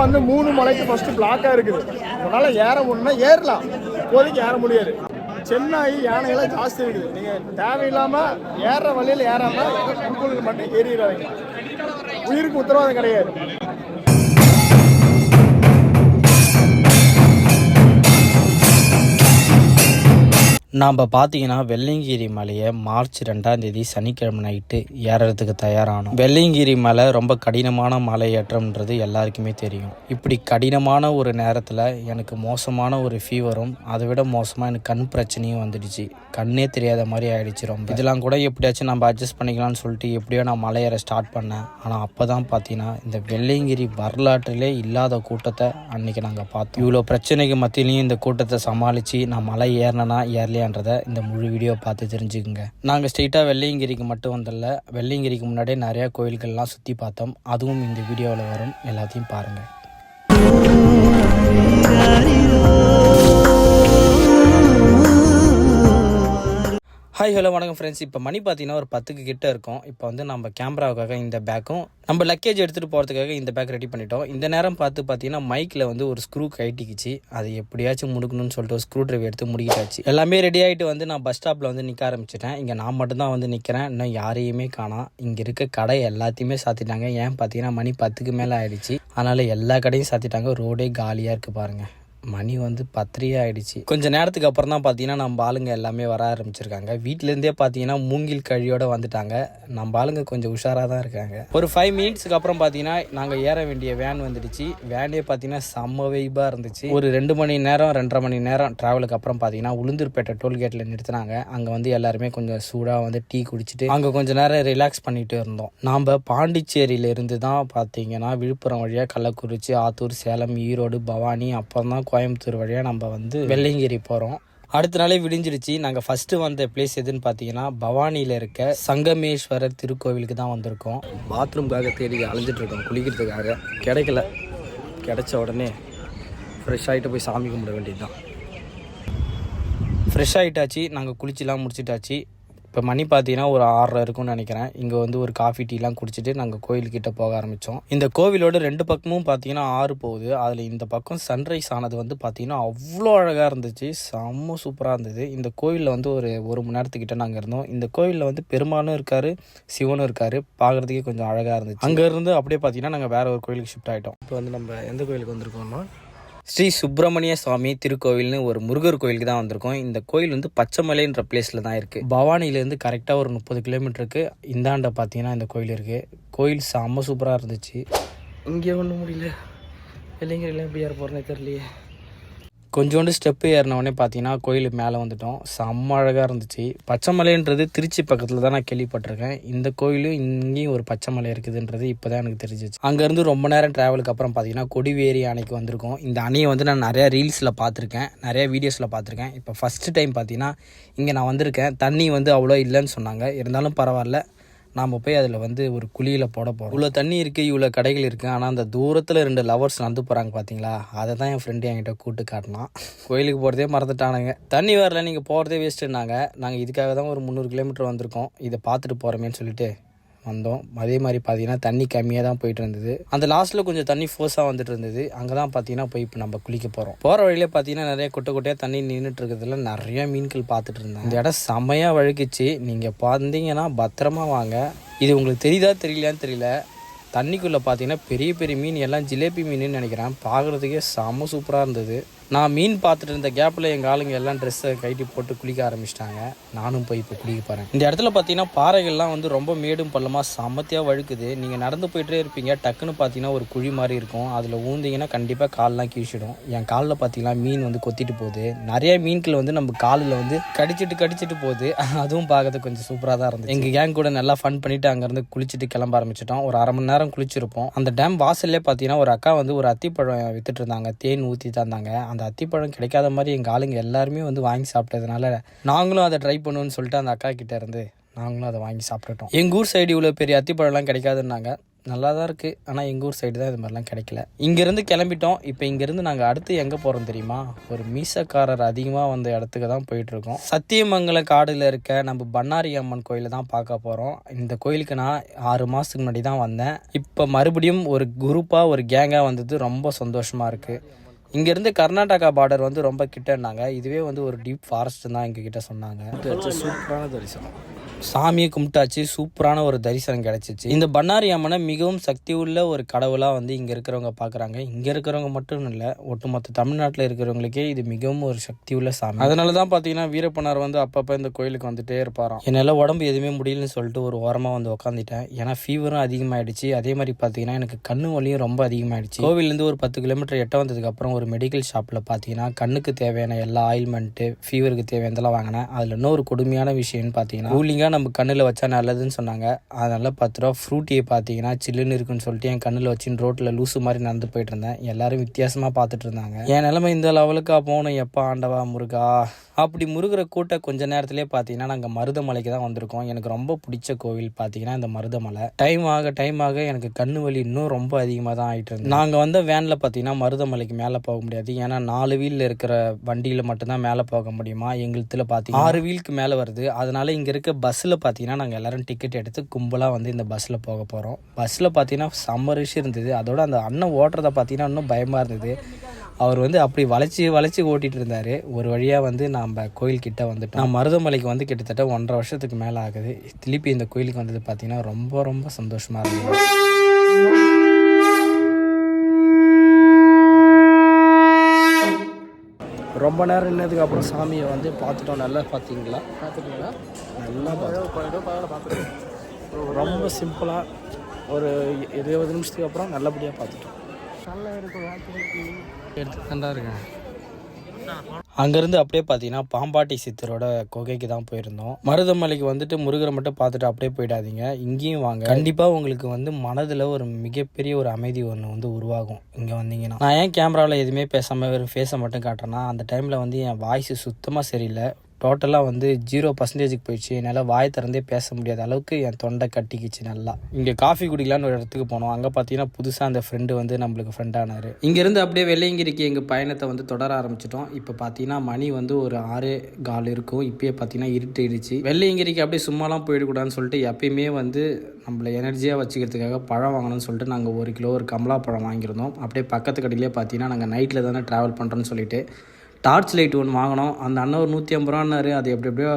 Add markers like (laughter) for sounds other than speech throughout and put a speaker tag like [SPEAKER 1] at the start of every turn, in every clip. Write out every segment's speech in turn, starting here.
[SPEAKER 1] இப்போதான் வந்து மூணு மலைக்கு ஃபஸ்ட்டு பிளாக்காக இருக்குது. அதனால் ஏற முடியும்னா ஏறலாம். இப்போதைக்கு ஏற முடியாது. சென்னை யானைகள்லாம் ஜாஸ்தி இருக்குது. நீங்கள் தேவையில்லாமல் ஏற வழியில் ஏறாமல் உங்களுக்கு மட்டும் ஏறிடுறாங்க உயிருக்கு உத்தரவாதம் கிடையாது.
[SPEAKER 2] நாம் பார்த்தீங்கன்னா வெள்ளையங்கிரி மலையை மார்ச் ரெண்டாம் தேதி சனிக்கிழமை நைட்டு ஏறுறதுக்கு தயாரானோம். வெள்ளையங்கிரி மலை ரொம்ப கடினமான மலையேற்றம்ன்றது எல்லாருக்குமே தெரியும். இப்படி கடினமான ஒரு நேரத்தில் எனக்கு மோசமான ஒரு ஃபீவரும் அதை விட மோசமாக எனக்கு கண் பிரச்சனையும் வந்துடுச்சு. கண்ணே தெரியாத மாதிரி ஆயிடுச்சு ரொம்ப. இதெல்லாம் கூட எப்படியாச்சும் நம்ம அட்ஜஸ்ட் பண்ணிக்கலாம்னு சொல்லிட்டு எப்படியோ நான் மலையேற ஸ்டார்ட் பண்ணேன். ஆனால் அப்போ தான் பார்த்தீங்கன்னா இந்த வெள்ளையங்கிரி வரலாற்றிலே இல்லாத கூட்டத்தை அன்னைக்கு நாங்கள் பார்த்தோம். இவ்வளோ பிரச்சனைக்கு மத்தியிலையும் இந்த கூட்டத்தை சமாளித்து நான் மலை ஏறினனா இல்லையான்றதை இந்த முழு வீடியோ பார்த்து தெரிஞ்சுக்குங்க. நாங்கள் ஸ்ட்ரெயிட்டாக வெள்ளையங்கிரிக்கு மட்டும் வந்தல வெள்ளையங்கிரிக்கு முன்னாடியே நிறையா கோயில்கள்லாம் சுற்றி பார்த்தோம். அதுவும் இந்த வீடியோவில் வரும். எல்லாத்தையும் பாருங்கள் ஹாய் ஹலோ வணக்கம் ஃப்ரெண்ட்ஸ் இப்போ மணி பார்த்தீங்கன்னா ஒரு பத்துக்கு கிட்ட இருக்கும். இப்போ வந்து நம்ம கேமராவுக்காக இந்த பேக்கும் நம்ம லக்கேஜ் எடுத்துகிட்டு போகிறதுக்காக இந்த பேக் ரெடி பண்ணிட்டோம். இந்த நேரம் பார்த்து பார்த்தீங்கன்னா மைக்கில் வந்து ஒரு ஸ்க்ரூ கைட்டிக்குச்சு அது எப்படியாச்சும் முடுக்கணும்னு சொல்லிட்டு ஒரு ஸ்க்ரூ ட்ரைவர் எடுத்து முடிக்கிட்டாச்சு. எல்லாமே ரெடி ஆகிட்டு வந்து நான் பஸ் ஸ்டாப்பில் வந்து நிற்க ஆரம்பிச்சிட்டேன். இங்கே நான் மட்டும்தான் வந்து நிற்கிறேன் இன்னும் யாரையுமே காணாம் இங்கே இருக்க கடை எல்லாத்தையுமே சாத்திட்டாங்க. ஏன் பார்த்தீங்கன்னா மணி பத்துக்கு மேலே ஆயிடுச்சு. அதனால் எல்லா கடையும் சாத்திட்டாங்க. ரோடே காலியாக இருக்குது பாருங்கள் மணி வந்து பத்திரியே ஆகிடுச்சு கொஞ்ச நேரத்துக்கு அப்புறம் தான் பார்த்தீங்கன்னா நம்ம ஆளுங்க எல்லாமே வர ஆரம்பிச்சிருக்காங்க. வீட்டிலேருந்தே பார்த்தீங்கன்னா மூங்கில் கழியோட வந்துட்டாங்க. நம்ம ஆளுங்க கொஞ்சம் உஷாராக தான் இருக்காங்க. ஒரு ஃபைவ் மினிட்ஸ்க்கு அப்புறம் பார்த்தீங்கன்னா நாங்கள் ஏற வேண்டிய வேன் வந்துடுச்சு. வேனே பார்த்தீங்கன்னா செம்ம வைபாக இருந்துச்சு. ஒரு ரெண்டு மணி நேரம் ரெண்டரை மணி நேரம் ட்ராவலுக்கு அப்புறம் பார்த்தீங்கன்னா உளுந்தூர்பேட்டை டோல்கேட்டில் நிறுத்தினாங்க. அங்கே வந்து எல்லாருமே கொஞ்சம் சூடாக வந்து டீ குடிச்சிட்டு அங்கே கொஞ்சம் நேரம் ரிலாக்ஸ் பண்ணிட்டு இருந்தோம். நாம் பாண்டிச்சேரியிலேருந்து தான் பார்த்தீங்கன்னா விழுப்புரம் வழியாக கள்ளக்குறிச்சி ஆத்தூர் சேலம் ஈரோடு பவானி அப்புறம் தான் கோயம்புத்தூர் வழியாக நம்ம வந்து வெள்ளையங்கிரி போகிறோம் அடுத்த நாளே விடிஞ்சிருச்சு. நாங்கள் ஃபஸ்ட்டு வந்த பிளேஸ் எதுன்னு பார்த்தீங்கன்னா பவானியில் இருக்க சங்கமேஸ்வரர் திருக்கோவிலுக்கு தான் வந்திருக்கோம். பாத்ரூம்காக தேடி அலைஞ்சிட்டு இருக்கோம். குளிக்கிறதுக்காக. கிடைக்கல. கிடைச்ச உடனே ஃப்ரெஷ் ஆகிட்டு போய் சாமி கும்பிட வேண்டியது தான் ஃப்ரெஷ் ஆகிட்டாச்சு நாங்கள் குளிச்சுலாம் முடிச்சிட்டாச்சு. இப்போ மணி பார்த்தீங்கன்னா ஒரு ஆறரை இருக்கும்னு நினைக்கிறேன். இங்கே வந்து ஒரு காஃபி டீலாம் குடிச்சிட்டு நாங்கள் கோயில்கிட்ட போக ஆரம்பித்தோம் இந்த கோவிலோட ரெண்டு பக்கமும் பார்த்தீங்கன்னா ஆறு போகுது. அதில் இந்த பக்கம் சன்ரைஸ் ஆனது வந்து பார்த்தீங்கன்னா அவ்வளோ அழகாக இருந்துச்சு. செம்ம சூப்பராக இருந்தது. இந்த கோவிலில் வந்து ஒரு ஒரு மணி நேரத்துக்கிட்ட நாங்கள் இருந்தோம். இந்த கோவிலில் வந்து பெருமானும் இருக்கார் சிவனும் இருக்கார். பார்க்குறதுக்கே கொஞ்சம் அழகாக இருந்துச்சு. அங்கேருந்து அப்படியே பார்த்தீங்கன்னா நாங்கள் வேறு ஒரு கோயிலுக்கு ஷிஃப்ட் ஆகிட்டோம் இப்போ வந்து நம்ம எந்த கோயிலுக்கு வந்திருக்கோம்னா ஸ்ரீ சுப்பிரமணிய சுவாமி திருக்கோவில்னு ஒரு முருகர் கோயிலுக்கு தான் வந்திருக்கோம். இந்த கோயில் வந்து பச்சைமலைன்ற பிளேஸில் தான் இருக்குது பவானிலேருந்து கரெக்டாக ஒரு முப்பது கிலோமீட்டருக்கு இந்தாண்ட பார்த்தீங்கன்னா இந்த கோயில் இருக்குது கோயில் செம்ம சூப்பராக இருந்துச்சு. இங்கே ஒன்றும் முடியல. வெள்ளைங்கரில் எப்படி ஏற போகிறேன்னே தெரியலையே. கொஞ்சோண்டு ஸ்டெப்பு ஏறினவொடனே பார்த்தீங்கன்னா கோயில் மேலே வந்துட்டோம். செம்ம அழகாக இருந்துச்சு. பச்சைமலைன்றது திருச்சி பக்கத்தில் தான் நான் கேள்விப்பட்டிருக்கேன். இந்த கோயிலும் இங்கேயும் ஒரு பச்சைமலை இருக்குதுன்றது இப்போ தான் எனக்கு தெரிஞ்சிச்சு. அங்கேருந்து ரொம்ப நேரம் ட்ராவலுக்கு அப்புறம் பார்த்தீங்கன்னா கொடிவேரி அணைக்கு வந்திருக்கோம். இந்த அணையை வந்து நான் நிறையா ரீல்ஸில் பார்த்துருக்கேன் நிறையா வீடியோஸில் பார்த்துருக்கேன் இப்போ ஃபஸ்ட்டு டைம் பார்த்தீங்கன்னா இங்கே நான் வந்திருக்கேன். தண்ணி வந்து அவ்வளோ இல்லைன்னு சொன்னாங்க. இருந்தாலும் பரவாயில்ல. நாம் போய் அதில் வந்து ஒரு குழியில் போட போகிறோம் இவ்வளோ தண்ணி இருக்குது இவ்வளோ கடைகள் இருக்குது ஆனால் அந்த தூரத்தில் ரெண்டு லவர்ஸ் நடந்து போகிறாங்க பார்த்தீங்களா அதை தான் என் ஃப்ரெண்டு என்கிட்ட கூட்டு காட்டினான். கோயிலுக்கு போகிறதே மறந்துட்டானுங்க. தண்ணி வரல நீங்கள் போகிறதே வேஸ்ட்டுன்னாங்க நாங்கள் இதுக்காக தான் ஒரு முந்நூறு கிலோமீட்டர் வந்திருக்கோம். இதை பார்த்துட்டு போகிறோமேன்னு சொல்லிட்டு வந்தோம். அதே மாதிரி பார்த்தீங்கன்னா தண்ணி கம்மியாக தான் போயிட்டு இருந்தது. அந்த லாஸ்ட்டில் கொஞ்சம் தண்ணி ஃபோர்ஸாக வந்துட்டு இருந்தது. அங்கே தான் பார்த்தீங்கன்னா போய் இப்போ நம்ம குளிக்க போகிறோம் போகிற வழியில பார்த்தீங்கன்னா நிறைய குட்டை குட்டையாக தண்ணி நின்றுட்டு இருக்கிறதுல நிறைய மீன்கள் பார்த்துட்டு இருந்தேன் இந்த இடம் செம்மையாக வழுக்கிச்சு. நீங்கள் பார்த்தீங்கன்னா பத்திரமா வாங்க. இது உங்களுக்கு தெரியுதா தெரியலையான்னு தெரியல. தண்ணிக்குள்ளே பார்த்தீங்கன்னா பெரிய பெரிய மீன் எல்லாம் ஜிலேபி மீனுன்னு நினைக்கிறேன். பார்க்குறதுக்கே செம்ம சூப்பராக இருந்தது. நான் மீன் பார்த்துட்டு இருந்த கேப்பில் எங்கள் ஆளுங்க எல்லாம் ட்ரெஸ்ஸை கைட்டி போட்டு குளிக்க ஆரம்பிச்சிட்டாங்க. நானும் போய் இப்போ குளிக்க போகிறேன் இந்த இடத்துல பார்த்தீங்கன்னா பாறைகள்லாம் வந்து ரொம்ப மேடும் பள்ளமாக சமத்தியாக வழுக்குது. நீங்கள் நடந்து போயிட்டே இருப்பீங்க. டக்குன்னு பார்த்தீங்கன்னா ஒரு குழி மாதிரி இருக்கும். அதில் ஊந்திங்கன்னா கண்டிப்பாக கால்லாம் கீழ்ச்சிடும். என் காலில் பார்த்தீங்கன்னா மீன் வந்து கொத்திட்டு போகுது. நிறைய மீன்கள் வந்து நம்ம காலில் வந்து கடிச்சிட்டு கடிச்சிட்டு போகுது. அதுவும் பார்க்கறது கொஞ்சம் சூப்பராக தான் இருந்தது எங்கள் கேங் கூட நல்லா ஃபன் பண்ணிட்டு அங்கேருந்து குளிச்சுட்டு கிளம்ப ஆரம்பிச்சிட்டோம். ஒரு அரை மணி நேரம் குளிச்சிருப்போம். அந்த டேம் வாசல்லே பார்த்தீங்கன்னா ஒரு அக்கா வந்து ஒரு அத்திப்பழம் வித்துட்டு இருந்தாங்க. தேன் ஊற்றி தந்தாங்க. அந்த அந்த அத்திப்பழம் கிடைக்காத மாதிரி எங்கள் ஆளுங்க எல்லாருமே வந்து வாங்கி சாப்பிட்டதுனால நாங்களும் அதை ட்ரை பண்ணுவோம்னு சொல்லிட்டு அந்த அக்கா கிட்டே இருந்து நாங்களும் அதை வாங்கி சாப்பிட்டுட்டோம். எங்கள் ஊர் சைடு இவ்வளோ பெரிய அத்திப்பழம்லாம் கிடைக்காதுன்னாங்க. நல்லா தான் இருக்குது ஆனால் எங்கள் ஊர் சைடு தான் இது மாதிரிலாம் கிடைக்கல. இங்கேருந்து கிளம்பிட்டோம். இப்போ இங்கேருந்து நாங்கள் அடுத்து எங்கே போகிறோம் தெரியுமா? ஒரு மீசக்காரர் அதிகமாக வந்த இடத்துக்கு தான் போயிட்டுருக்கோம் சத்தியமங்கல காடில் இருக்க நம்ம பண்ணாரி அம்மன் கோயிலை தான் பார்க்க போகிறோம் இந்த கோயிலுக்கு நான் ஆறு மாதத்துக்கு முன்னாடி தான் வந்தேன். இப்போ மறுபடியும் ஒரு குரூப்பாக ஒரு கேங்காக வந்தது ரொம்ப சந்தோஷமாக இருக்குது இங்கேருந்து கர்நாடகா பார்டர் வந்து ரொம்ப கிட்டன்னாங்க. இதுவே வந்து ஒரு டீப் ஃபாரஸ்ட் தான் எங்ககிட்ட சொன்னாங்க.
[SPEAKER 1] சூப்பரான தரிசனம்.
[SPEAKER 2] சாமியை கும்பிட்டாச்சு. சூப்பரான ஒரு தரிசனம் கிடைச்சிச்சு. இந்த பண்ணாரி அம்மனை மிகவும் சக்தி உள்ள ஒரு கடவுளாக வந்து இங்கே இருக்கிறவங்க பார்க்குறாங்க இங்கே இருக்கிறவங்க மட்டும் இல்லை ஒட்டுமொத்த தமிழ்நாட்டில் இருக்கிறவங்களுக்கே இது மிகவும் ஒரு சக்தி உள்ள சாமி. அதனால தான் பார்த்தீங்கன்னா வீரப்பனார் வந்து அப்பப்போ இந்த கோயிலுக்கு வந்துட்டே இருப்பாராம். என்னால் உடம்பு எதுவுமே முடியலன்னு சொல்லிட்டு ஒரு ஓரமாக வந்து உட்காந்துட்டேன் ஏன்னா ஃபீவரும் அதிகமாகிடுச்சு அதே மாதிரி பார்த்தீங்கன்னா எனக்கு கண்ணு வலியும் ரொம்ப அதிகமாகிடுச்சு கோவிலேருந்து ஒரு பத்து கிலோமீட்டர் எட்ட வந்ததுக்கு அப்புறம் ஒரு மெடிக்கல் ஷாப்பில் பார்த்தீங்கன்னா கண்ணுக்கு தேவையான எல்லா ஆயில்மெண்ட்டு ஃபீவருக்கு தேவையானதெல்லாம் வாங்கினேன். அதில் இன்னொரு கொடுமையான விஷயம்னு பார்த்தீங்கன்னா கூலிங்காக நம்ம கண்ணில் வச்சா நல்லதுன்னு சொன்னாங்க. அதனால் பத்து ரூபா ஃப்ரூட்டியை பார்த்தீங்கன்னா சில்லுன்னு இருக்குன்னு சொல்லிட்டு என் கண்ணில் வச்சு ரோட்டில் லூசு மாதிரி நடந்து போயிட்டு இருந்தேன். எல்லாரும் வித்தியாசமாக பார்த்துட்டு இருந்தாங்க. என் நிலைமை இந்த லெவலுக்கா போகணும். எப்போ ஆண்டவா முருகா. அப்படி முருகிற கூட்ட கொஞ்ச நேரத்திலே பார்த்தீங்கன்னா நாங்கள் மருதமலைக்கு தான் வந்திருக்கோம். எனக்கு ரொம்ப பிடிச்ச கோவில் பார்த்தீங்கன்னா இந்த மருதமலை. டைம் ஆக டைம் ஆக எனக்கு கண்ணு வலி இன்னும் ரொம்ப அதிகமாக தான் ஆகிட்டு இருந்தது. நாங்கள் வந்த வேனில் பார்த்தீங்கன்னா மருதமலைக்கு மேலே போக முடியாது. ஏன்னா நாலு வீலில் இருக்கிற வண்டியில் மட்டும்தான் மேலே போக முடியுமா? எங்களுத்துல பார்த்தீங்கன்னா ஆறு வீலுக்கு மேலே வருது. அதனால இங்கே இருக்க பஸ்ஸில் பார்த்தீங்கன்னா நாங்கள் எல்லாரும் டிக்கெட் எடுத்து கும்பலாக வந்து இந்த பஸ்ஸில் போக போகிறோம் பஸ்ஸில் பார்த்தீங்கன்னா செம்ம இருந்தது. அதோட அந்த அண்ணன் ஓட்டுறத பார்த்தீங்கன்னா இன்னும் பயமாக இருந்தது. அவர் வந்து அப்படி வளைச்சி வளைச்சி ஓட்டிட்டு இருந்தார். ஒரு வழியாக வந்து நம்ம கோயில் கிட்ட வந்துட்டோம். நான் மருதமலைக்கு வந்து கிட்டத்தட்ட ஒன்றரை வருஷத்துக்கு மேலே ஆகுது. திருப்பி இந்த கோயிலுக்கு வந்தது பார்த்தீங்கன்னா ரொம்ப ரொம்ப சந்தோஷமாக இருந்தது.
[SPEAKER 3] ரொம்ப நேரம் நின்னதுக்கு அப்புறம் சாமியை வந்து பார்த்துட்டோம். நல்லா பார்த்தீங்களா?
[SPEAKER 1] பார்த்துட்டீங்களா?
[SPEAKER 3] நல்லா பார்த்தோம். ரொம்ப சிம்பிளாக ஒரு இருபது நிமிஷத்துக்கு அப்புறம் நல்லபடியாக பார்த்துட்டோம்.
[SPEAKER 2] எடுத்து தான் இருக்கேன். அங்கேருந்து அப்படியே பார்த்தீங்கன்னா பாம்பாட்டி சித்தரோட குகைக்கு தான் போயிருந்தோம். மருதமலைக்கு வந்துட்டு முருகரை மட்டும் பார்த்துட்டு அப்படியே போயிடாதீங்க. இங்கேயும் வாங்க. கண்டிப்பாக உங்களுக்கு வந்து மனதில் ஒரு மிகப்பெரிய ஒரு அமைதி ஒன்று வந்து உருவாகும். இங்கே வந்தீங்கன்னா. நான் ஏன் கேமராவில் எதுவுமே பேசாமல் வெறும் ஃபேஸை மட்டும் காட்டுறேன்னா அந்த டைமில் வந்து என் வாய்ஸ் சுத்தமாக சரியில்லை. டோட்டலாக வந்து ஜீரோ பர்சன்டேஜுக்கு போயிடுச்சு. என்னால் வாய் திறந்தே பேச முடியாத அளவுக்கு என் தொண்டை கட்டிக்கிச்சு நல்லா. இங்கே காஃபி குடிக்கலான்னு ஒரு இடத்துக்கு போனோம். அங்கே பார்த்தீங்கன்னா புதுசாக அந்த ஃப்ரெண்டு வந்து நம்மளுக்கு ஃப்ரெண்டானார் இங்கேருந்து அப்படியே வெள்ளையங்கிரிக்கு எங்கள் பயணத்தை வந்து தொடர ஆரம்பிச்சிட்டோம். இப்போ பார்த்தீங்கன்னா மணி வந்து ஒரு ஆறு கால் இருக்கும். இப்போயே பார்த்தீங்கன்னா இருட்டிடுச்சு. வெள்ளையங்கிரிக்கு அப்படியே சும்மாலாம் போயிடக்கூடாதுன்னு சொல்லிட்டு எப்பயுமே வந்து நம்மளை எனர்ஜியாக வச்சுக்கிறதுக்காக பழம் வாங்கணும்னு சொல்லிட்டு நாங்கள் ஒரு கிலோ ஒரு கமலா பழம் வாங்கியிருந்தோம். அப்படியே பக்கத்து கடையிலே பார்த்தீங்கன்னா நாங்கள் நைட்டில் தானே ட்ராவல் பண்ணுறோன்னு சொல்லிட்டு டார்ச் லைட் ஒன்று வாங்கினோம் அந்த அண்ணன் ஒரு நூற்றி ஐம்பது ரூபான்னாரு. அது எப்படி எப்படியோ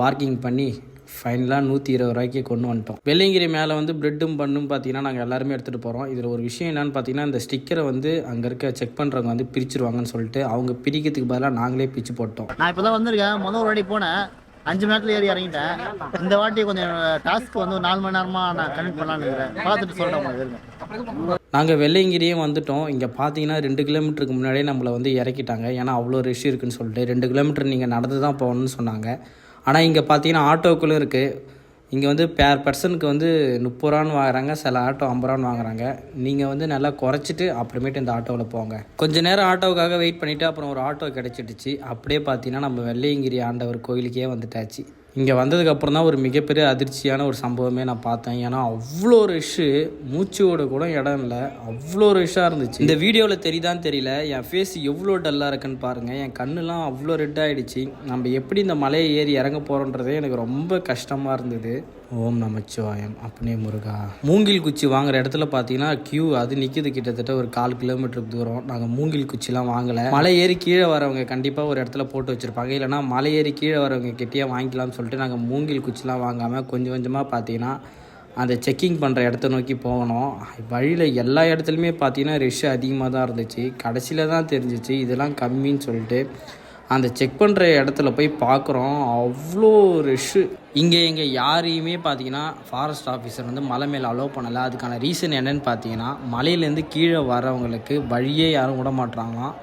[SPEAKER 2] பார்க்கிங் பண்ணி ஃபைனலாக நூற்றி இருபது ரூபாய்க்கு கொண்டு வந்துட்டோம். வெள்ளியங்கிரி மேலே வந்து ப்ரெட்டும் பண்ணும் பார்த்தீங்கன்னா நாங்கள் எல்லாருமே எடுத்துகிட்டு போகிறோம் இதில் ஒரு விஷயம் என்னென்னு பார்த்தீங்கன்னா இந்த ஸ்டிக்கரை வந்து அங்கே இருக்க செக் பண்ணுறவங்க வந்து பிரிச்சிருவாங்கன்னு சொல்லிட்டு அவங்க பிரிக்கிறதுக்கு பதிலாக நாங்களே பிரித்து போட்டோம்.
[SPEAKER 4] நான் இப்போ தான் வந்திருக்கேன். முதல் ஒரு வாட்டி போனேன். அஞ்சு மணி நேரத்தில் ஏறி இறங்கிட்டேன். இந்த வாட்டி கொஞ்சம் டாஸ்க் வந்து ஒரு நாலு மணி நேரமாக நான் கனெக்ட் பண்ணலான்னு இருக்கிறேன் பார்த்துட்டு சொல்கிறேன் உங்களுக்கு
[SPEAKER 2] நாங்கள் வெள்ளையங்கிரியும் வந்துட்டோம். இங்கே பார்த்தீங்கன்னா ரெண்டு கிலோமீட்டருக்கு முன்னாடியே நம்மளை வந்து இறக்கிட்டாங்க. ஏன்னா அவ்வளோ ரிஷ் இருக்குன்னு சொல்லிட்டு ரெண்டு கிலோமீட்டர் நீங்கள் நடந்து தான் போகணும்னு சொன்னாங்க. ஆனால் இங்கே பார்த்தீங்கன்னா ஆட்டோக்குள்ளே இருக்குது இங்கே வந்து பேர் பர்சனுக்கு வந்து முப்பது ரூபான்னு வாங்குறாங்க சில ஆட்டோ ஐம்பது ரூபான்னு வாங்குறாங்க. நீங்கள் வந்து நல்லா குறைச்சிட்டு அப்புறமேட்டு இந்த ஆட்டோவில் போங்க. கொஞ்ச நேரம் ஆட்டோவுக்காக வெயிட் பண்ணிவிட்டு அப்புறம் ஒரு ஆட்டோ கிடச்சிடுச்சு. அப்படியே பார்த்தீங்கன்னா நம்ம வெள்ளையங்கிரி ஆண்டவர் கோயிலுக்கே வந்துட்டாச்சு. இங்கே வந்ததுக்கப்புறம் தான் ஒரு மிகப்பெரிய அதிர்ச்சியான ஒரு சம்பவமே நான் பார்த்தேன். ஏன்னா அவ்வளோ ரஷ்ஷு மூச்சோட கூட இடம் இல்லை. அவ்வளோ ரஷ்ஷாக இருந்துச்சு. இந்த வீடியோவில் தெரியுதான்னு தெரியல. என் ஃபேஸ் எவ்வளோ டல்லாக இருக்குன்னு பாருங்கள் என் கண்ணுலாம் அவ்வளோ ரெட் ஆகிடுச்சு நம்ம எப்படி இந்த மலையை ஏறி இறங்க போகிறோன்றதே எனக்கு ரொம்ப கஷ்டமாக இருந்தது. ஓம் நமச்சிவாயம். அப்படியே முருகா. மூங்கில் குச்சி வாங்குற இடத்துல பார்த்தீங்கன்னா கியூ அது நிற்கிது கிட்டத்தட்ட ஒரு கால் கிலோமீட்டருக்கு தூரம். நாங்கள் மூங்கில் குச்சிலாம் வாங்கலை. மலை ஏறி கீழே வரவங்க கண்டிப்பாக ஒரு இடத்துல போட்டு வச்சுருப்பாங்க. இல்லைனா மலை ஏறி கீழே வரவங்க கிட்டேயே வாங்கிக்கலாம்னு சொல்லிட்டு நாங்கள் மூங்கில் குச்சிலாம் வாங்காமல் கொஞ்சம் கொஞ்சமாக பார்த்தீங்கன்னா அந்த செக்கிங் பண்ணுற இடத்த நோக்கி போகணும் வழியில் எல்லா இடத்துலையுமே பார்த்தீங்கன்னா ரஷ் அதிகமாக தான் இருந்துச்சு. கடைசியில் தான் தெரிஞ்சிச்சு. இதெல்லாம் கம்மின்னு சொல்லிட்டு. அந்த செக் பண்ணுற இடத்துல போய் பார்க்குறோம் அவ்வளோ ரிஷ்ஷு இங்கே இங்கே யாரையுமே பார்த்தீங்கன்னா ஃபாரஸ்ட் ஆஃபீஸர் வந்து மலை மேலே அலோவ் பண்ணலை. அதுக்கான ரீசன் என்னன்னு பார்த்தீங்கன்னா மலையிலேருந்து கீழே வரவங்களுக்கு வழியே யாரும் விட மாட்டாங்களாம்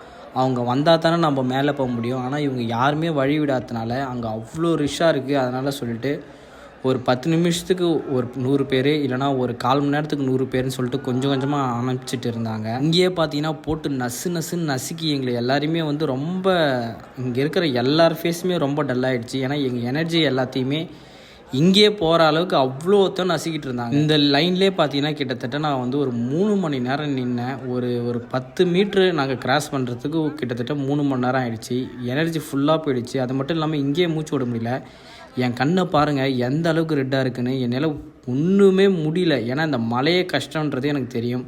[SPEAKER 2] அவங்க வந்தால் தானே நம்ம மேலே போக முடியும். ஆனால் இவங்க யாருமே வழி விடாதனால அங்கே அவ்வளோ ரிஷ்ஷாக இருக்குது அதனால் சொல்லிட்டு ஒரு பத்து நிமிஷத்துக்கு ஒரு நூறு பேர் இல்லைனா ஒரு கால் மணி நேரத்துக்கு நூறு பேர்னு சொல்லிட்டு கொஞ்சம் கொஞ்சமாக அனுப்பிச்சிட்டு இருந்தாங்க. இங்கேயே பார்த்தீங்கன்னா போட்டு நசு நசுன்னு நசுக்கி எங்களை எல்லாருமே வந்து ரொம்ப இங்கே இருக்கிற எல்லார் ஃபேஸுமே ரொம்ப டல்லாகிடுச்சு ஏன்னா எங்கள் எனர்ஜி எல்லாத்தையுமே இங்கேயே போகிற அளவுக்கு அவ்வளோத்தான் நசுக்கிட்டு இருந்தாங்க. இந்த லைன்லேயே பார்த்தீங்கன்னா கிட்டத்தட்ட நான் வந்து ஒரு மூணு மணி நேரம் நின்னேன். ஒரு ஒரு பத்து மீட்ரு நாங்கள் கிராஸ் பண்ணுறதுக்கு கிட்டத்தட்ட மூணு மணி நேரம் ஆயிடுச்சு. எனர்ஜி ஃபுல்லாக போயிடுச்சு. அது மட்டும் இல்லாமல் இங்கேயே மூச்சு விட முடியல. என் கண்ணை பாருங்கள் எந்த அளவுக்கு ரெட்டாக இருக்குன்னு என்னால் ஒன்றுமே முடியல. ஏன்னா இந்த மழையே கஷ்டன்றது எனக்கு தெரியும்.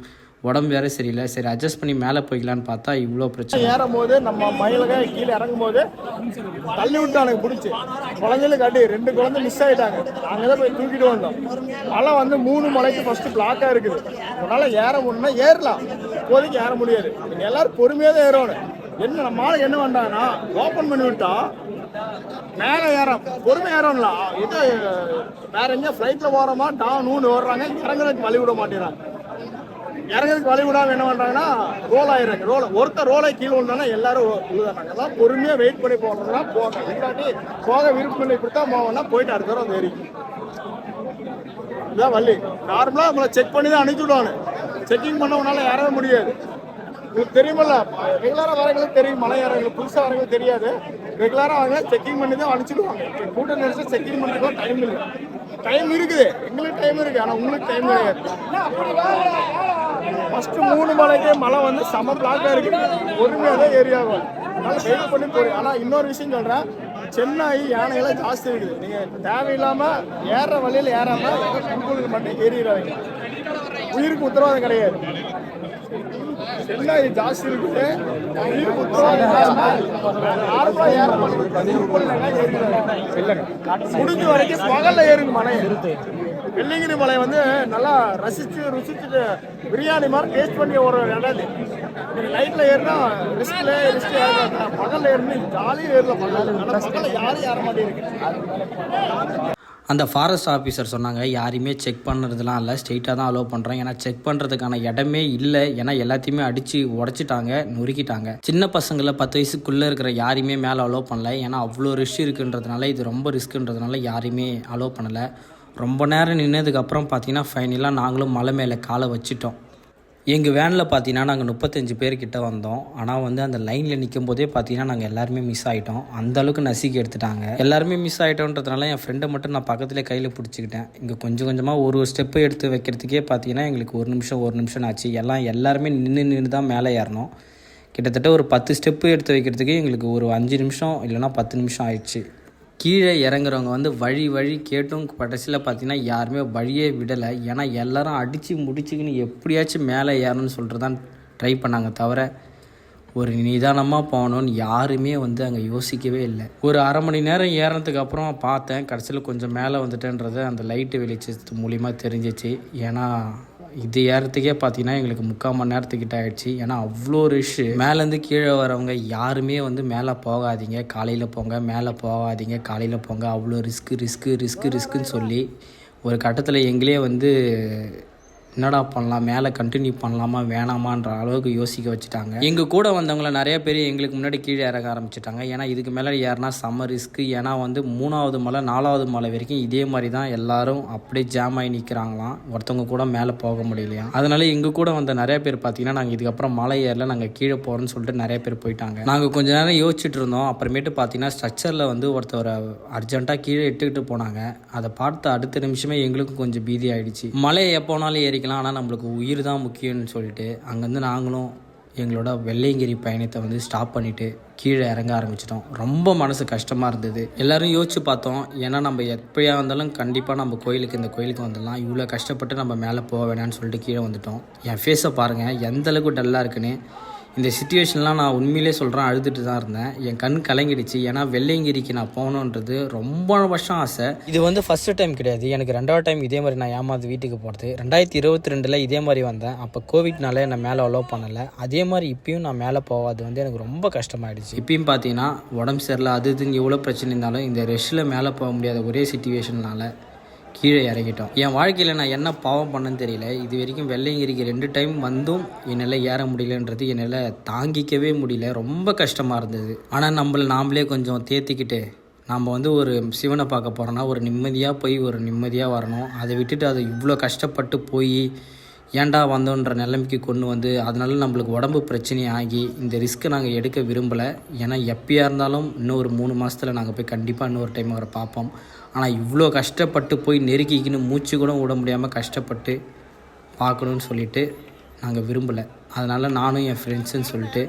[SPEAKER 2] உடம்பு வேற சரியில்லை. சரி அட்ஜஸ்ட் பண்ணி மேலே போய்க்கலான்னு பார்த்தா இவ்வளோ பிரச்சனை.
[SPEAKER 1] ஏறும் போது நம்ம மயிலக கீழே இறங்கும் போது தள்ளி எனக்கு பிடிச்சி. குழந்தைகளுக்கு அடி ரெண்டு குழந்தை மிஸ் ஆகிட்டாங்க அங்கே தான் போய் தூக்கிட்டு வந்தோம். மழை வந்து மூணு மலைக்கு ஃபஸ்ட்டு பிளாக்காக இருக்குது. அதனால் ஏற முடியும்னா ஏறலாம். இப்போதைக்கு ஏற முடியாது. எல்லோரும் எல்லாரும் பொறுமையாக தான் ஏறணும். என்ன நம்ம என்ன பண்ணாங்கன்னா ஓப்பன் பண்ணி விட்டா மேலே ஏறோம். பொறுமை ஏறோம்ல. இது வேற எங்கேயும் ஃப்ளைட்டில் போகிறோமா டான் ஊன்னு ஓடுறாங்க. இறங்குறதுக்கு வழி விட மாட்டேறாங்க இறங்குறதுக்கு வழி விடாம என்ன பண்றாங்கன்னா ரோல் ஆயிடுறாங்க. ரோல் ஒருத்தர் ரோலை கீழே விழுந்தானா எல்லாரும் விழுதாங்க அதான் பொறுமையா வெயிட் பண்ணி போகணும்னா போக இல்லாட்டி போக விருப்பம் இல்லை கொடுத்தா போவோம்னா போயிட்டு அடுத்த தடவை தெரியும் ஏறி. இதான் வள்ளி நார்மலா உங்களை செக் பண்ணி தான் அனுப்பிச்சு விடுவானு. செக்கிங் பண்ண உன்னால ஏறவே முடியாது. உங்களுக்கு தெரியுமல்ல. ரெகுலராக வரவங்களுக்கு தெரியும். மலை ஏறவங்களுக்கு புதுசாக வரவங்களுக்கு தெரியாது. ரெகுலராக வாங்க செக்கிங் பண்ணி தான் அனுப்பிச்சிடுவாங்க. கூட்டம் நினைச்சு செக்கிங் பண்ணுறதுக்கு டைம் இல்லை. டைம் இருக்குது. எங்களுக்கு டைம் இருக்குது ஆனால் உங்களுக்கு டைம் கிடையாது. ஃபஸ்ட்டு மூணு மலைக்கே மழை வந்து செம பிளாக்காக இருக்குது. பொறுமையாக தான் ஏரியாவும் அதனால் வெயிட் பண்ணி போகிறேன் ஆனால் இன்னொரு விஷயம் சொல்கிறேன் சென்னை யானைகள்லாம் ஜாஸ்தி இருக்குது. தேவையில்லாமல் தேவையில்லாம வழியில் ஏறாமல் எங்கள் உங்களுக்கு மட்டும் ஏறிடுறாங்க உயிருக்கு உத்தரவாதம் கிடையாது. சென்னை ஜாஸ்தி இருக்குது. உயிருக்கு உத்தரவாதம் ஏற முடிஞ்ச வரைக்கும் பகல்ல ஏறுங்க மலை வெள்ளிங்கிரி மலை வந்து நல்லா ரசித்து ருசிச்சுட்டு பிரியாணி மாதிரி டேஸ்ட் பண்ணி ஒரு இடம் நைட்டில் ஏறினா ரிஸ்கில் ரிஸ்க் ஏறாங்க பகல்ல ஏறினா ஜாலியாக ஏறல பகல்ல. ஆனா பகல்ல யாரும் ஏற மாட்டேங்குது.
[SPEAKER 2] அந்த ஃபாரஸ்ட் ஆஃபீஸர் சொன்னாங்க யாரையுமே செக் பண்ணுறதுலாம் இல்லை. ஸ்ட்ரெயிட்டாக தான் அலோவ் பண்ணுறோம் ஏன்னா செக் பண்ணுறதுக்கான இடமே இல்லை. ஏன்னா எல்லாத்தையுமே அடித்து உடச்சிட்டாங்க நொறுக்கிட்டாங்க. சின்ன பசங்களை பத்து வயசுக்குள்ளே இருக்கிற யாரையுமே மேலே அலோவ் பண்ணல. ஏன்னா அவ்வளோ ரிஸ்க் இருக்குன்றதுனால இது ரொம்ப ரிஸ்க்குன்றதுனால யாரையுமே அலோவ் பண்ணலை. ரொம்ப நேரம் நின்னதுக்கப்புறம் பார்த்தீங்கன்னா ஃபைனலாக நாங்களும் மலை மேலே காலை வச்சுட்டோம். எங்கள் வேனில் பார்த்தீங்கன்னா நாங்கள் முப்பத்தஞ்சு பேர்கிட்ட வந்தோம். ஆனால் வந்து அந்த லைனில் நிற்கும் போதே பார்த்தீங்கன்னா நாங்கள் எல்லாருமே மிஸ் ஆகிட்டோம் அந்த அளவுக்கு நசுக்கி எடுத்துட்டாங்க. எல்லாருமே மிஸ் ஆகிட்டோன்றதுனால என் ஃப்ரெண்டை மட்டும் நான் பக்கத்துலேயே கையில் பிடிச்சிக்கிட்டேன். இங்கே கொஞ்சம் கொஞ்சமாக ஒரு ஒரு ஸ்டெப்பு எடுத்து வைக்கிறதுக்கே பார்த்தீங்கன்னா எங்களுக்கு ஒரு நிமிஷம் ஒரு நிமிஷம் ஆச்சு. எல்லாம் எல்லாருமே நின்று நின்று தான் மேலே ஏறணும். கிட்டத்தட்ட ஒரு பத்து ஸ்டெப்பு எடுத்து வைக்கிறதுக்கே எங்களுக்கு ஒரு அஞ்சு நிமிஷம் இல்லைன்னா பத்து நிமிஷம் ஆயிடுச்சு. கீழே இறங்குறவங்க வந்து வழி வழி கேட்டும் கடைசியில் பார்த்தீங்கன்னா யாருமே வழியே விடலை. ஏன்னா எல்லாரும் அடித்து முடிச்சுக்கின்னு எப்படியாச்சும் மேலே ஏறணும்னு சொல்லிட்டு தான் ட்ரை பண்ணாங்க தவிர ஒரு நிதானமாக போகணும்னு யாருமே வந்து அங்கே யோசிக்கவே இல்லை. ஒரு அரை மணி நேரம் ஏறினதுக்கு அப்புறம் பார்த்தேன் கடைசியில் கொஞ்சம் மேலே வந்துட்டேன்றது அந்த லைட்டு வெளிச்சத்து மூலிமா தெரிஞ்சிச்சு. ஏன்னா இது ஏறத்துக்கே பார்த்தீங்கன்னா எங்களுக்கு முக்கால் மணி நேரத்துக்கிட்ட ஆயிடுச்சு. ஏன்னா அவ்வளோ ரிஷ் மேலேருந்து கீழே வரவங்க யாருமே வந்து மேலே போகாதீங்க. காலையில் போங்க மேலே போகாதீங்க காலையில் போங்க. அவ்வளோ ரிஸ்க்கு ரிஸ்க்கு ரிஸ்க்கு ரிஸ்க்குன்னு சொல்லி ஒரு கட்டத்தில் எங்களே வந்து என்னடா பண்ணலாம்? மேலே கண்டினியூ பண்ணலாமா? வேணாமான்ற அளவுக்கு யோசிக்க வச்சுட்டாங்க. எங்கள் கூட வந்தவங்கள நிறைய பேர் எங்களுக்கு முன்னாடி கீழே இறக்க ஆரம்பிச்சிட்டாங்க. ஏன்னா இதுக்கு மேலே ஏறினா செம்ம ரிஸ்க்கு ஏன்னா வந்து மூணாவது மலை நாலாவது மலை வரைக்கும் இதே மாதிரி தான் எல்லாரும் அப்படியே ஜாம் ஆகி நிற்கிறாங்களாம் ஒருத்தவங்க கூட மேலே போக முடியலையா? அதனால எங்கள் கூட வந்த நிறைய பேர் பார்த்தீங்கன்னா நாங்கள் இதுக்கப்புறம் மலை ஏறல நாங்கள் கீழே போகிறோம்னு சொல்லிட்டு நிறைய பேர் போயிட்டாங்க. நாங்கள் கொஞ்ச நேரம் யோசிச்சுட்டு இருந்தோம். அப்புறமேட்டு பார்த்தீங்கன்னா ஸ்ட்ரக்சரில் வந்து ஒருத்தர் அர்ஜென்ட்டாக கீழே இட்டுக்கிட்டு போனாங்க. அதை பார்த்த அடுத்த நிமிஷமே எங்களுக்கும் கொஞ்சம் பீதி ஆயிடுச்சு. மலையை எப்போனாலும் ஏறிக்கலாம். ஆனால் நம்மளுக்கு உயிர் தான் முக்கியம்னு சொல்லிட்டு அங்கேருந்து நாங்களும் எங்களோட வெள்ளையங்கிரி பயணத்தை வந்து ஸ்டாப் பண்ணிவிட்டு கீழே இறங்க ஆரம்பிச்சிட்டோம். ரொம்ப மனசு கஷ்டமாக இருந்தது. எல்லோரும் யோசிச்சு பார்த்தோம் ஏன்னா நம்ம எப்படியா இருந்தாலும் கண்டிப்பாக நம்ம கோயிலுக்கு இந்த கோயிலுக்கு வந்துடலாம். இவ்வளோ கஷ்டப்பட்டு நம்ம மேலே போக வேணாம்னு சொல்லிட்டு கீழே வந்துட்டோம். என் ஃபேஸை பாருங்கள் எந்த அளவுக்கு டல்லாக இருக்குன்னு. இந்த சுச்சுவேஷன்லாம் நான் உண்மையிலே சொல்கிறேன் அழுதுட்டு தான் இருந்தேன். என் கண் கலங்கிடுச்சு. ஏன்னா வெள்ளையங்கிரிக்கு நான் போகணுன்றது ரொம்ப வருஷம் ஆசை. இது வந்து ஃபஸ்ட்டு டைம் கிடையாது. எனக்கு ரெண்டாவது டைம் இதே மாதிரி நான் ஏமாந்து வீட்டுக்கு போகிறது ரெண்டாயிரத்தி இருபத்தி ரெண்டில் இதே மாதிரி வந்தேன். அப்போ கோவிட்னால என்னை மேலே அலோவ் பண்ணலை. அதே மாதிரி இப்பயும் நான் மேலே போகாது. வந்து எனக்கு ரொம்ப கஷ்டமாயிடுச்சு. இப்பயும் பார்த்தீங்கன்னா உடம்பு சரியில்லை. அது இதுன்னு எவ்வளோ பிரச்சனை இருந்தாலும் இந்த ரெஷ்ஷில் மேலே போக முடியாத ஒரே சுச்சுவேஷன்னால கீழே இறங்கிட்டோம். என் வாழ்க்கையில் நான் என்ன பாவம் பண்ணேன்னு தெரியல. இது வரைக்கும் வெள்ளையங்கிரிக்கு ரெண்டு டைம் வந்தும் என்னால் ஏற முடியலன்றது என்னால் தாங்கிக்கவே முடியல. ரொம்ப கஷ்டமாக இருந்தது. ஆனால் நம்மளை நாமளே கொஞ்சம் தேத்திக்கிட்டு நாம் வந்து ஒரு சிவனை பார்க்க போகிறோன்னா ஒரு நிம்மதியாக போய் ஒரு நிம்மதியாக வரணும். அதை விட்டுட்டு அதை இவ்வளோ கஷ்டப்பட்டு போய் ஏன்டா வந்தோன்ற நிலைமைக்கு கொண்டு வந்து அதனால நம்மளுக்கு உடம்பு பிரச்சனை ஆகி இந்த ரிஸ்க்கை நாங்கள் எடுக்க விரும்பலை. ஏன்னா எப்பயா இருந்தாலும் இன்னொரு மூணு மாதத்தில் நாங்கள் போய் கண்டிப்பாக இன்னொரு டைம் அவரை பார்ப்போம். ஆனால் இவ்வளோ கஷ்டப்பட்டு போய் நெருக்கிக்கின்னு மூச்சு கூட விட முடியாமல் கஷ்டப்பட்டு பார்க்கணுன்னு சொல்லிட்டு நாங்கள் விரும்பலை. அதனால் நானும் என் ஃப்ரெண்ட்ஸுன்னு சொல்லிட்டு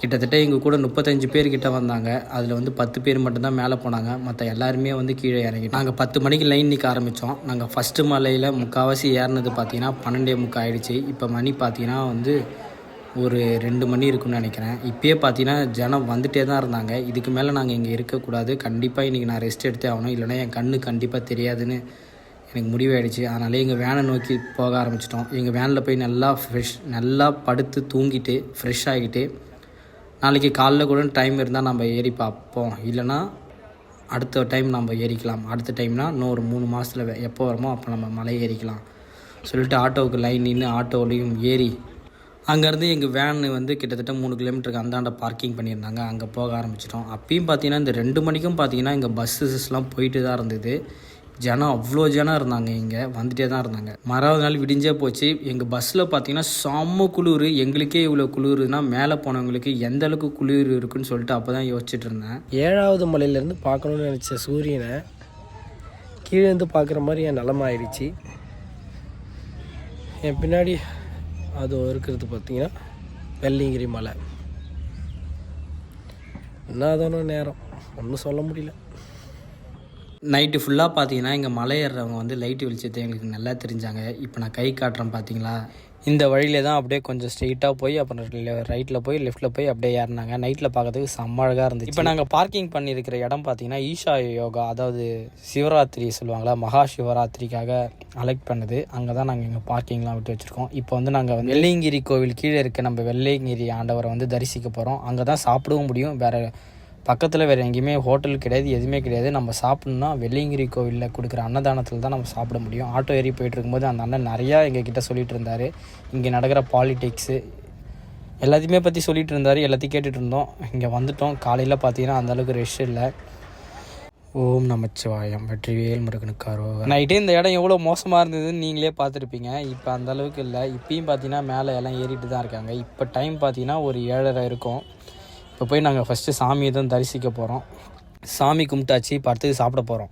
[SPEAKER 2] கிட்டத்தட்ட எங்கள் கூட முப்பத்தஞ்சு பேர் கிட்ட வந்தாங்க. அதில் வந்து பத்து பேர் மட்டும்தான் மேலே போனாங்க. மற்ற எல்லாருமே வந்து கீழே இறங்கி நாங்கள் பத்து மணிக்கு லைன் நிற்க ஆரம்பித்தோம் நாங்கள் ஃபஸ்ட்டு மலையில் முக்கால்வாசி ஏறினது பார்த்தீங்கன்னா பன்னெண்டே முக்கால் ஆயிடுச்சு. இப்போ மணி பார்த்தீங்கன்னா வந்து ஒரு ரெண்டு மணி இருக்கும்னு நினைக்கிறேன். இப்போயே பார்த்தீங்கன்னா ஜனம் வந்துட்டே தான் இருந்தாங்க. இதுக்கு மேலே நாங்கள் இங்கே இருக்கக்கூடாது. கண்டிப்பாக இன்றைக்கி நான் ரெஸ்ட் எடுத்தே ஆகணும். இல்லைன்னா என் கண்ணு கண்டிப்பாக தெரியாதுன்னு எனக்கு முடிவாயிடுச்சு. அதனால் எங்கள் வேனை நோக்கி போக ஆரம்பிச்சிட்டோம். எங்கள் வேனில் போய் நல்லா ஃப்ரெஷ் நல்லா படுத்து தூங்கிட்டு ஃப்ரெஷ் ஆகிட்டு நாளைக்கு காலைல கூட டைம் இருந்தால் நம்ம ஏறி பார்ப்போம். இல்லைன்னா அடுத்த டைம் நம்ம ஏறிக்கலாம். அடுத்த டைம்னா இன்னும் ஒரு மூணு மாதத்தில் எப்போ வரமோ அப்போ நம்ம மலை ஏறிக்கலாம். சொல்லிட்டு ஆட்டோவுக்கு லைன் நின்று ஆட்டோலையும் ஏறி அங்கேருந்து எங்கள் வேன் வந்து கிட்டத்தட்ட மூணு கிலோமீட்டருக்கு அந்தாண்ட பார்க்கிங் பண்ணியிருந்தாங்க. அங்கே போக ஆரம்பிச்சிட்டோம். அப்பயும் பார்த்தீங்கன்னா இந்த ரெண்டு மணிக்கும் பார்த்தீங்கன்னா இங்கே பஸ்ஸஸ்லாம் போயிட்டு தான் இருந்தது. ஜனம் அவ்வளோ ஜனம் இருந்தாங்க இங்கே. வந்துட்டே தான் இருந்தாங்க. மறாவது நாள் விடிஞ்சே போச்சு. எங்கள் பஸ்ஸில் பார்த்தீங்கன்னா செம்ம குளிர். எங்களுக்கே இவ்வளோ குளிர்னா மேலே போனவங்களுக்கு எந்த அளவுக்கு குளிர் இருக்குன்னு சொல்லிட்டு அப்போ தான் யோசிச்சுட்டு இருந்தேன்.
[SPEAKER 3] ஏழாவது மலையிலேருந்து பார்க்கணுன்னு நினச்ச சூரியனை கீழே இருந்து பார்க்குற மாதிரி என் நிலமை ஆயிடுச்சு. என் பின்னாடி அது இருக்கிறது பார்த்திங்கன்னா வெள்ளிங்கிரி மலை. என்னதானோ நேரம்? ஒன்றும் சொல்ல முடியல.
[SPEAKER 2] நைட்டு ஃபுல்லாக பார்த்தீங்கன்னா இங்கே மலை ஏறுறவங்க வந்து லைட்டு வெளிச்சத்தை எங்களுக்கு நல்லா தெரிஞ்சாங்க. இப்போ நான் கை காட்டுறேன் பார்த்தீங்களா? இந்த வழியில தான் அப்படியே கொஞ்சம் ஸ்ட்ரெயிட்டாக போய் அப்புறம் ரைட்டில் போய் லெஃப்ட்டில் போய் அப்படியே ஏறினாங்க. நைட்டில் பார்க்கறதுக்கு செம்ம அழகாக இருந்துச்சு. இப்போ நாங்கள் பார்க்கிங் பண்ணியிருக்கிற இடம் பார்த்தீங்கன்னா ஈஷா யோகா அதாவது சிவராத்திரி சொல்லுவாங்களா மகா சிவராத்திரிக்காக அலெக்ட் பண்ணுது. அங்கே தான் நாங்கள் எங்கள் பார்க்கிங்லாம் விட்டு வச்சுருக்கோம். இப்போ வந்து நாங்கள் வந்து வெள்ளையங்கிரி கோவில் கீழே இருக்க நம்ம வெள்ளையங்கிரி ஆண்டவரை வந்து தரிசிக்க போகிறோம் அங்கே தான் சாப்பிடவும் முடியும். வேறு பக்கத்தில் வேறு எங்கேயுமே ஹோட்டல் கிடையாது எதுவுமே கிடையாது. நம்ம சாப்பிட்ணுன்னா வெள்ளியங்கிரி கோவிலில் கொடுக்குற அன்னதானத்தில் தான் நம்ம சாப்பிட முடியும். ஆட்டோ ஏறி போயிட்டு இருக்கும்போது அந்த அண்ணன் நிறையா எங்கள் கிட்டே சொல்லிகிட்டு இருந்தார். இங்கே நடக்கிற பாலிடிக்ஸு எல்லாத்தையுமே பற்றி சொல்லிகிட்டு இருந்தார் எல்லாத்தையும் கேட்டுட்டு இருந்தோம். இங்கே வந்துட்டோம். காலையில் பார்த்தீங்கன்னா அந்த அளவுக்கு ரஷ் இல்லை. ஓம் நமச்சிவாயம். வெற்றிவேல் முருகனுக்கு அரோகர் நைட்டே இந்த இடம் எவ்வளோ மோசமாக இருந்ததுன்னு நீங்களே பார்த்துருப்பீங்க. இப்போ அந்தளவுக்கு இல்லை. இப்பயும் பார்த்தீங்கன்னா மேலே எல்லாம் ஏறிட்டு தான் இருக்காங்க. இப்போ டைம் பார்த்தீங்கன்னா ஒரு ஏழரை இருக்கும். இப்போ போய் நாங்கள் ஃபஸ்ட்டு சாமியை தான் தரிசிக்க போகிறோம் சாமி கும்பிட்டாச்சு இப்போ அடுத்தது சாப்பிட போகிறோம்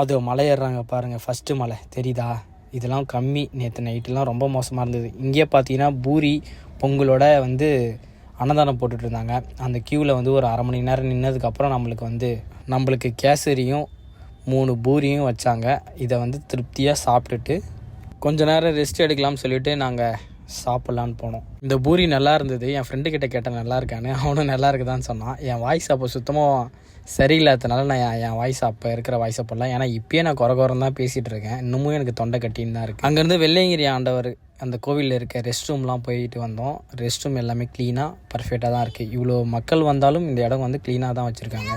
[SPEAKER 2] அது மலை ஏறுறாங்க பாருங்கள் ஃபஸ்ட்டு மலை. தெரியுதா? இதெல்லாம் கம்மி. நேற்று நைட்டுலாம் ரொம்ப மோசமாக இருந்தது. இங்கேயே பார்த்தீங்கன்னா பூரி பொங்கலோட வந்து அன்னதானம் போட்டுட்டு இருந்தாங்க. அந்த க்யூவில் வந்து ஒரு அரை மணி நேரம் நின்னதுக்கப்புறம் நம்மளுக்கு வந்து நம்மளுக்கு கேசரியும் மூணு பூரியும் வச்சாங்க. இதை வந்து திருப்தியாக சாப்பிட்டுட்டு கொஞ்ச நேரம் ரெஸ்ட் எடுக்கலாம்னு சொல்லிட்டு நாங்கள் சாப்பிட்லான்னு போனோம். இந்த பூரி நல்லா இருந்தது. என் ஃப்ரெண்டு கிட்ட கேட்டேன் நல்லா இருக்கான்னு? அவனும் நல்லா இருக்குதான்னு சொன்னான். என் வாய்ஸ் அப்போ சுத்தமாக சரியில்லாதனால நான் என் என் வாய்ஸ் அப்போ இருக்கிற வாய்ஸை போடலாம் ஏன்னா இப்பயே நான் குறை குறம் தான் பேசிகிட்டு இருக்கேன். இன்னமும் எனக்கு தொண்டை கட்டின்னு தான் இருக்குது அங்கேருந்து வெள்ளையங்கிரி ஆண்டவர் அந்த கோவிலில் இருக்க ரெஸ்ட் ரூம்லாம் போயிட்டு வந்தோம். ரெஸ்ட் ரூம் எல்லாமே க்ளீனாக பர்ஃபெக்டாக தான் இருக்குது இவ்வளோ மக்கள் வந்தாலும் இந்த இடம் வந்து க்ளீனாக தான் வச்சுருக்காங்க.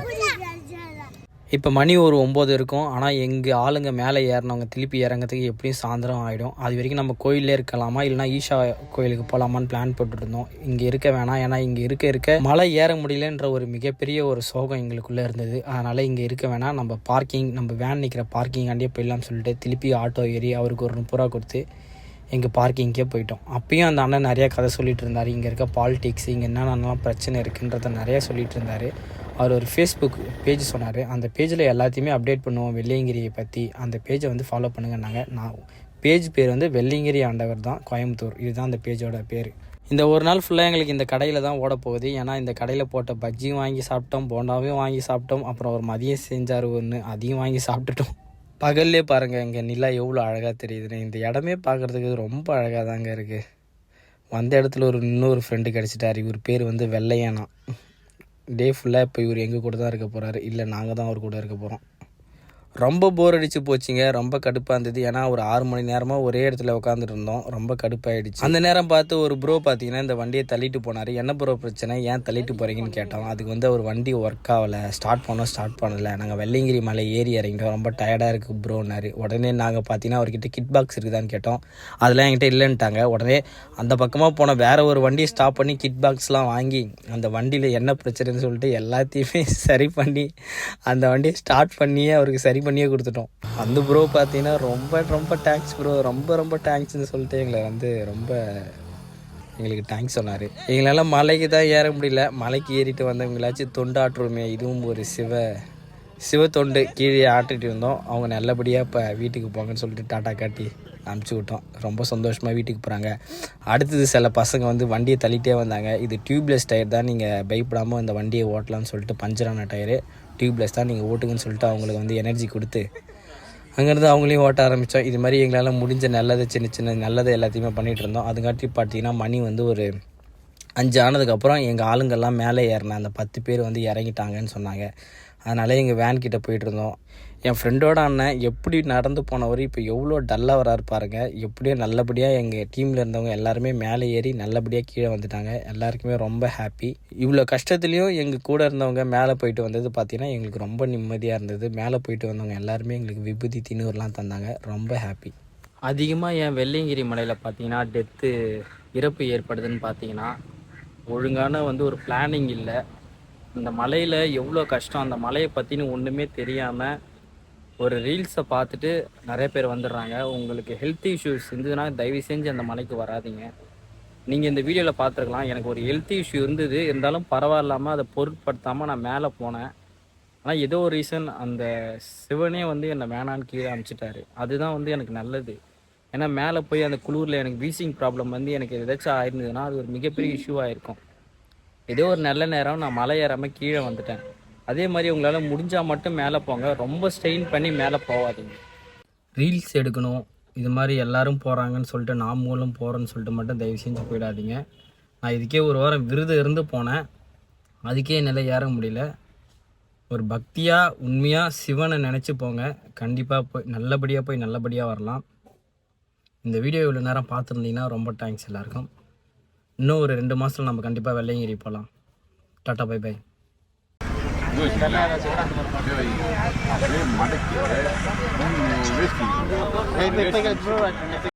[SPEAKER 2] இப்போ மணி ஒரு ஒம்பது இருக்கும். ஆனால் எங்கள் ஆளுங்க மேலே ஏறினவங்க திருப்பி இறங்கிறதுக்கு எப்படியும் சாயந்தரம் ஆகிடும் அது வரைக்கும் நம்ம கோயிலே இருக்கலாமா? இல்லைனா ஈஷா கோயிலுக்கு போகலாமான்னு பிளான் போட்டுருந்தோம். இங்கே இருக்க வேணாம். ஏன்னா இங்கே இருக்க இருக்க மலை ஏற முடியலன்ற ஒரு மிகப்பெரிய ஒரு சோகம் எங்களுக்குள்ளே இருந்தது. அதனால் இங்கே இருக்க வேணாம். நம்ம பார்க்கிங் நம்ம வேன் நிற்கிற பார்க்கிங்காண்டியே போயிடலாம்னு சொல்லிட்டு திருப்பி ஆட்டோ ஏறி அவருக்கு ஒரு முப்பது ரூபா கொடுத்து எங்கள் பார்க்கிங்கே போயிட்டோம். அப்பயும் அந்த அண்ணன் நிறையா கதை சொல்லிட்டு இருந்தார். இங்கே இருக்க பாலிடிக்ஸ் இங்கே என்னென்னலாம் பிரச்சனை இருக்குன்றத நிறையா சொல்லிட்டு இருந்தார். அவர் ஒரு ஃபேஸ்புக் பேஜ் சொன்னார். அந்த பேஜில் எல்லாத்தையுமே அப்டேட் பண்ணுவோம். வெள்ளையங்கிரியை பற்றி அந்த பேஜை வந்து ஃபாலோ பண்ணுங்கன்னாங்க. நான் பேஜ் பேர் வந்து வெள்ளையங்கிரி ஆண்டவர் தான் கோயம்புத்தூர். இதுதான் அந்த பேஜோட பேர். இந்த ஒரு நாள் ஃபுல்லாக எங்களுக்கு இந்த கடையில் தான் ஓட போகுது. ஏன்னா இந்த கடையில் போட்ட பஜ்ஜியும் வாங்கி சாப்பிட்டோம் போண்டாவையும் வாங்கி சாப்பிட்டோம். அப்புறம் ஒரு மதியம் செஞ்சார் ஒன்று அதையும் வாங்கி சாப்பிட்டுட்டோம். பகல்லே பாருங்கள் இங்கே நிலா எவ்வளோ அழகாக தெரியுதுன்னு. இந்த இடமே பார்க்குறதுக்கு ரொம்ப அழகாக தாங்க இருக்குது வந்த இடத்துல ஒரு இன்னொரு ஃப்ரெண்டு கிடச்சிட்டார். இவர் பேர் வந்து வெள்ளையானா. டே ஃபுல்லாக இப்போ இவர் எங்கள் கூட தான் இருக்க போகிறாரு இல்லை நாங்கள் தான் அவர் கூட இருக்க போகிறோம் ரொம்ப போர் அடிச்சு போச்சுங்க. ரொம்ப கடுப்பாக இருந்தது. ஏன்னா ஒரு ஆறு மணி நேரமாக ஒரே இடத்துல உட்காந்துட்டு இருந்தோம். ரொம்ப கடுப்பாயிடுச்சு. அந்த நேரம் பார்த்து ஒரு ப்ரோ பார்த்தீங்கன்னா இந்த வண்டியை தள்ளிட்டு போனார். என்ன ப்ரோ பிரச்சனை? ஏன் தள்ளிட்டு போகிறீங்கன்னு கேட்டோம். அதுக்கு வந்து அவர் வண்டி ஒர்க் ஆகலை. ஸ்டார்ட் பண்ணோம் ஸ்டார்ட் பண்ணலை. நாங்கள் வெள்ளிங்கிரி மலை ஏறி இறங்கிட்டோம். ரொம்ப டயர்டாக இருக்குது ப்ரோன்னாரு உடனே நாங்கள் பார்த்தீங்கன்னா அவர்கிட்ட கிட் பாக்ஸ் இருக்குதான்னு கேட்டோம். அதெல்லாம் என்கிட்ட இல்லைன்ட்டாங்க. உடனே அந்த பக்கமாக போன வேறு ஒரு வண்டியை ஸ்டாப் பண்ணி கிட் பாக்ஸ்லாம் வாங்கி அந்த வண்டியில் என்ன பிரச்சனைன்னு சொல்லிட்டு எல்லாத்தையுமே (laughs) சரி பண்ணி அந்த வண்டியை ஸ்டார்ட் பண்ணியே அவருக்கு சரி பண்ணியே கொடுத்துட்டோம். அந்த ப்ரோ பார்த்தீங்கன்னா ரொம்ப ரொம்ப தேங்க்ஸ் ப்ரோ ரொம்ப ரொம்ப தேங்க்ஸ்னு சொல்லிட்டு எங்களை வந்து ரொம்ப எங்களுக்கு தேங்க்ஸ் சொன்னார். எங்களால் மலைக்கு தான் ஏற முடியல. மலைக்கு ஏறிட்டு வந்தவங்களாச்சும் தொண்டாற்றுமே. இதுவும் ஒரு சிவ சிவ தொண்டு. கீழே ஆட்டிட்டு இருந்தோம். அவங்க நல்லபடியாக இப்போ வீட்டுக்கு போங்கன்னு சொல்லிட்டு டாட்டா காட்டி அனுப்பிச்சி விட்டோம். ரொம்ப சந்தோஷமாக வீட்டுக்கு போகிறாங்க அடுத்தது சில பசங்க வந்து வண்டியை தள்ளிகிட்டே வந்தாங்க. இது டியூப்லெஸ் டயர் தான். நீங்கள் பயப்படாமல் இந்த வண்டியை ஓட்டலாம்னு சொல்லிட்டு பஞ்சரான டயரு டியூப்லெஸ் தான் நீங்கள் ஓட்டுங்கன்னு சொல்லிட்டு அவங்களுக்கு வந்து எனர்ஜி கொடுத்து அங்கேருந்து அவங்களையும் ஓட்ட ஆரம்பித்தோம் இது மாதிரி எங்களால் முடிஞ்ச நல்லது சின்ன சின்ன நல்லது எல்லாத்தையுமே பண்ணிகிட்டு இருந்தோம். அதுக்காட்டி பார்த்தீங்கன்னா மணி வந்து ஒரு அஞ்சு ஆனதுக்கப்புறம் எங்கள் ஆளுங்கள்லாம் மேலே ஏறின அந்த பத்து பேர் வந்து இறங்கிட்டாங்கன்னு சொன்னாங்க. அதனால் எங்கள் வேன் கிட்டே போயிட்டு இருந்தோம். என் ஃப்ரெண்டோட அண்ணன் எப்படி நடந்து போனவர் இப்போ எவ்வளோ டல்லாக வராரு பாருங்கள் எப்படியோ நல்லபடியாக எங்கள் டீமில் இருந்தவங்க எல்லாருமே மேலே ஏறி நல்லபடியாக கீழே வந்துட்டாங்க. எல்லாருக்குமே ரொம்ப ஹாப்பி இவ்வளோ கஷ்டத்துலேயும் எங்கள் கூட இருந்தவங்க மேலே போயிட்டு வந்தது பார்த்தீங்கன்னா எங்களுக்கு ரொம்ப நிம்மதியாக இருந்தது. மேலே போயிட்டு வந்தவங்க எல்லாருமே எங்களுக்கு விபூதி தின்னூர்லாம் தந்தாங்க. ரொம்ப ஹாப்பி அதிகமாக என் வெள்ளையங்கிரி மலையில் பார்த்தீங்கன்னா டெத்து இறப்பு ஏற்படுதுன்னு பார்த்தீங்கன்னா ஒழுங்கான வந்து ஒரு பிளானிங் இல்லை. இந்த மலையில் எவ்வளோ கஷ்டம் அந்த மலையை பற்றின ஒன்றுமே தெரியாமல் ஒரு ரீல்ஸை பார்த்துட்டு நிறைய பேர் வந்துடுறாங்க. உங்களுக்கு ஹெல்த் இஷ்யூஸ் இருந்ததுன்னா தயவு செஞ்சு அந்த மலைக்கு வராதீங்க. நீங்கள் இந்த வீடியோவில் பார்த்துருக்கலாம். எனக்கு ஒரு ஹெல்த் இஷ்யூ இருந்தது. இருந்தாலும் பரவாயில்லாமல் அதை பொருட்படுத்தாமல் நான் மேலே போனேன். ஆனால் ஏதோ ஒரு ரீசன் அந்த சிவனே வந்து என்னை வேணான்னு கீழே அனுப்பிச்சிட்டாரு அதுதான் வந்து எனக்கு நல்லது. ஏன்னா மேலே போய் அந்த குளூரில் எனக்கு வீசிங் ப்ராப்ளம் வந்து எனக்கு ஏதாச்சும் ஆயிருந்ததுன்னா அது ஒரு மிகப்பெரிய இஷ்யூவாக இருக்கும் ஏதோ ஒரு நல்ல நேரம் நான் மலை ஏறாமல் கீழே வந்துட்டேன். அதே மாதிரி உங்களால் முடிஞ்சால் மட்டும் மேலே போங்க. ரொம்ப ஸ்ட்ரெயின் பண்ணி மேலே போகாதீங்க. ரீல்ஸ் எடுக்கணும். இது மாதிரி எல்லோரும் போகிறாங்கன்னு சொல்லிட்டு நான் மூலம் போகிறேன்னு சொல்லிட்டு மட்டும் தயவு செஞ்சு போயிடாதீங்க. நான் இதுக்கே ஒரு வாரம் விருது இருந்து போனேன். அதுக்கே என்னால் ஏற முடியல. ஒரு பக்தியாக உண்மையாக சிவனை நினச்சி போங்க. கண்டிப்பாக போய் நல்லபடியாக போய் நல்லபடியாக வரலாம். இந்த வீடியோ இவ்வளோ நேரம் பார்த்துருந்தீங்கன்னா ரொம்ப தேங்க்ஸ் எல்லாருக்கும். இன்னும் ஒரு ரெண்டு மாதத்தில் நம்ம கண்டிப்பாக வெள்ளையங்கிரி போகலாம் டாட்டா பை பை
[SPEAKER 4] இப்போ இப்போ